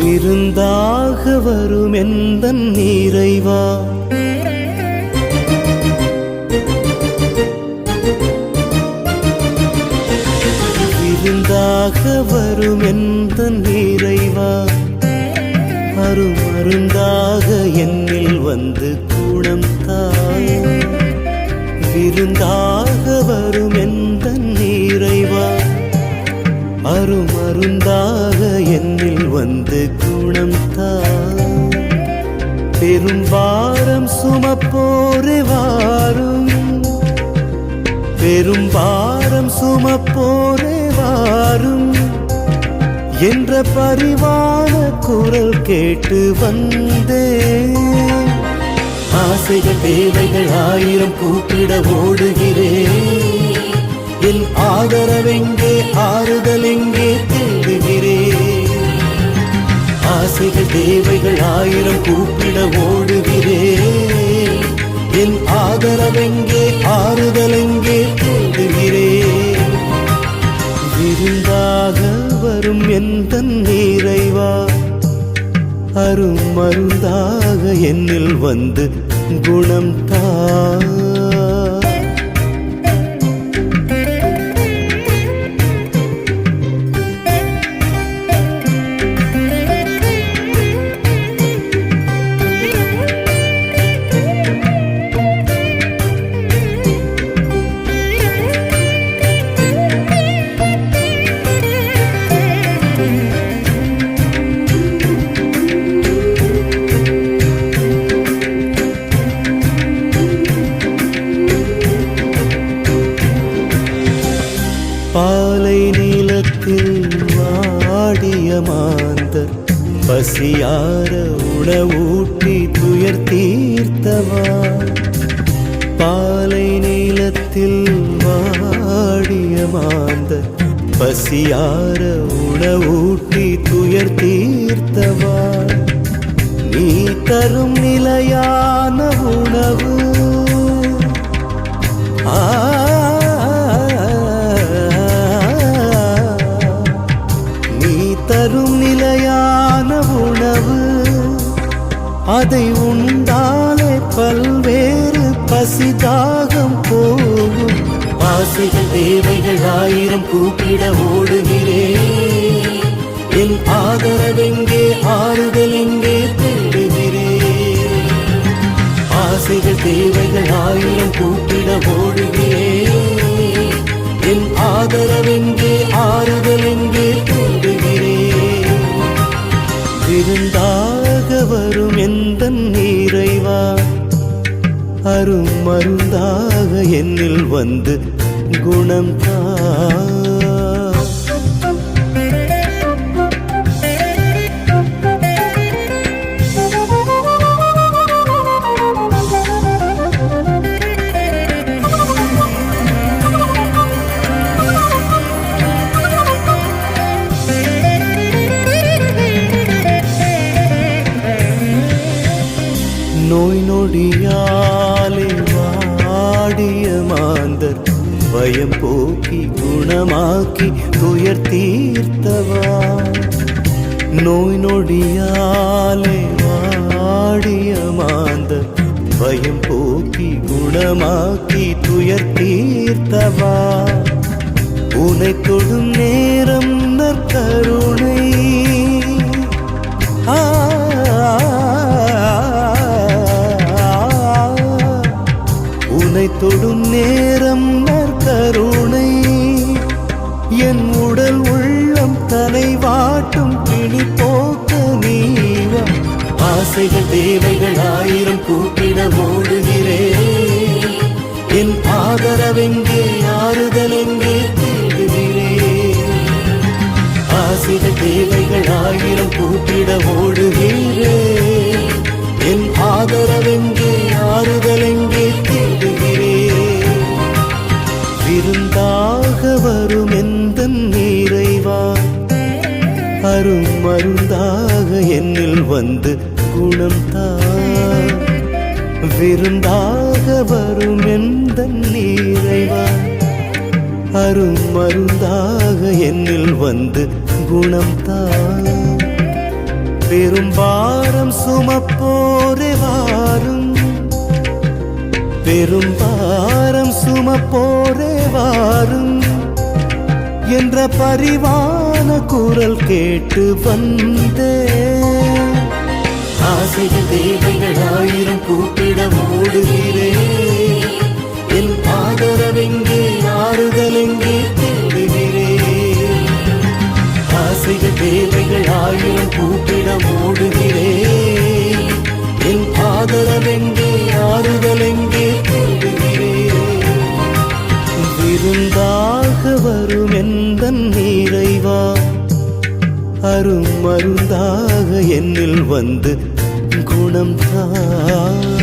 விருந்தாக வரும் எந்த நீரைவா? விருந்தாக வரும் எந்த நீரைவா? அருமருந்தாக என்னில் வந்து குணம் தாய். விருந்தாக பெரும் பாரம் சுமப்போரே வாரும். பெரும் பாரம் சுமப்போரே வாரும். என்ற பரிவான குரல் கேட்டு வந்தேன் ஆசைகள் தேவைகள் ஆயிரம் கூப்பிட ஓடுகிறேன் என் ஆதரவெங்கே ஆறுதல் எங்கே ஆசைகள் தேவைகள் ஆயிரம் கூப்பிட ஓடுகிறேன் என் ஆதரவெங்கே ஆறுதல் எங்கே தேடுகிறேன் விருந்தாக வரும் எந்த நிறைவா அருமருந்தாக என்னில் வந்து குணம் தான் பாலை நீளத்தில் வாடிய மாந்தர் பசியார உணவூட்டி துயர் தீர்த்தவா? பாலை நீளத்தில் வாடிய மாந்தர் பசியார உணவூட்டி துயர் தீர்த்தவா? நீ தரும் நிலையான உணவு அதை உண்டாலே பல்வேறு பசிதாகம் போகும். ஆசைகள் தேவைகள் ஆயிரம் கூப்பிட ஓடுகிறேன் என் ஆதரவெங்கே ஆறுதல் எங்கே தேடுகிறேன் ஆசைகள் தேவைகள் ஆயிரம் கூப்பிட ஓடுகிறேன் என் ஆதரவெங்கே ஆறுதல் எங்கே அருமருந்தாக என்னில் வந்து குணம் தா நோய் நொடியாலே வாடிய மாந்தர் பயம் போக்கி குணமாக்கி துயர் தீர்த்தவா? நோய் நொடியாலே வாடிய மாந்தர் பயம் போக்கி குணமாக்கி துயர் தீர்த்தவா? உனை தொடும் நேரம் நற்கரு ஆதரவெங்கே ஆறுதலெங்கே தேடுகிறேன் ஆசைகள் தேவைகள் ஆயிரம் கூட்டிட ஓடுகிறேன் என் ஆதரவெங்கே ஆறுதலெங்கே தேடுகிறேன் விருந்தாக வரும் எந்த நீரைவா அரும் மருந்தாக என்னில் வந்து குணம் தான் விருந்தாக வரும் எந்த நீரைவா? அருமருந்தாக என்னில் வந்து குணம் தா பெரும்பாரம் சுமப்போரே வாரும். பெரும்பாரம் சுமப்போரே வாரும். என்ற பரிவான குரல் கேட்டு வந்தேன். ஆசைகள் தேவைகள் ஆயிரம் கூப்பிட ஓடுகிறேன் என் ஆதரவெங்கே ஆறுதலெங்கே தேடுகிறேன் ஆசைகள் தேவைகள் ஆயிரம் கூப்பிட ஓடுகிறேன் என் ஆதரவெங்கே ஆறுதலெங்கே தேடுகிறேன் விருந்தாக வரும் எந்த நிறைவா அருமருந்தாக என்னில் வந்து குணம் தான்.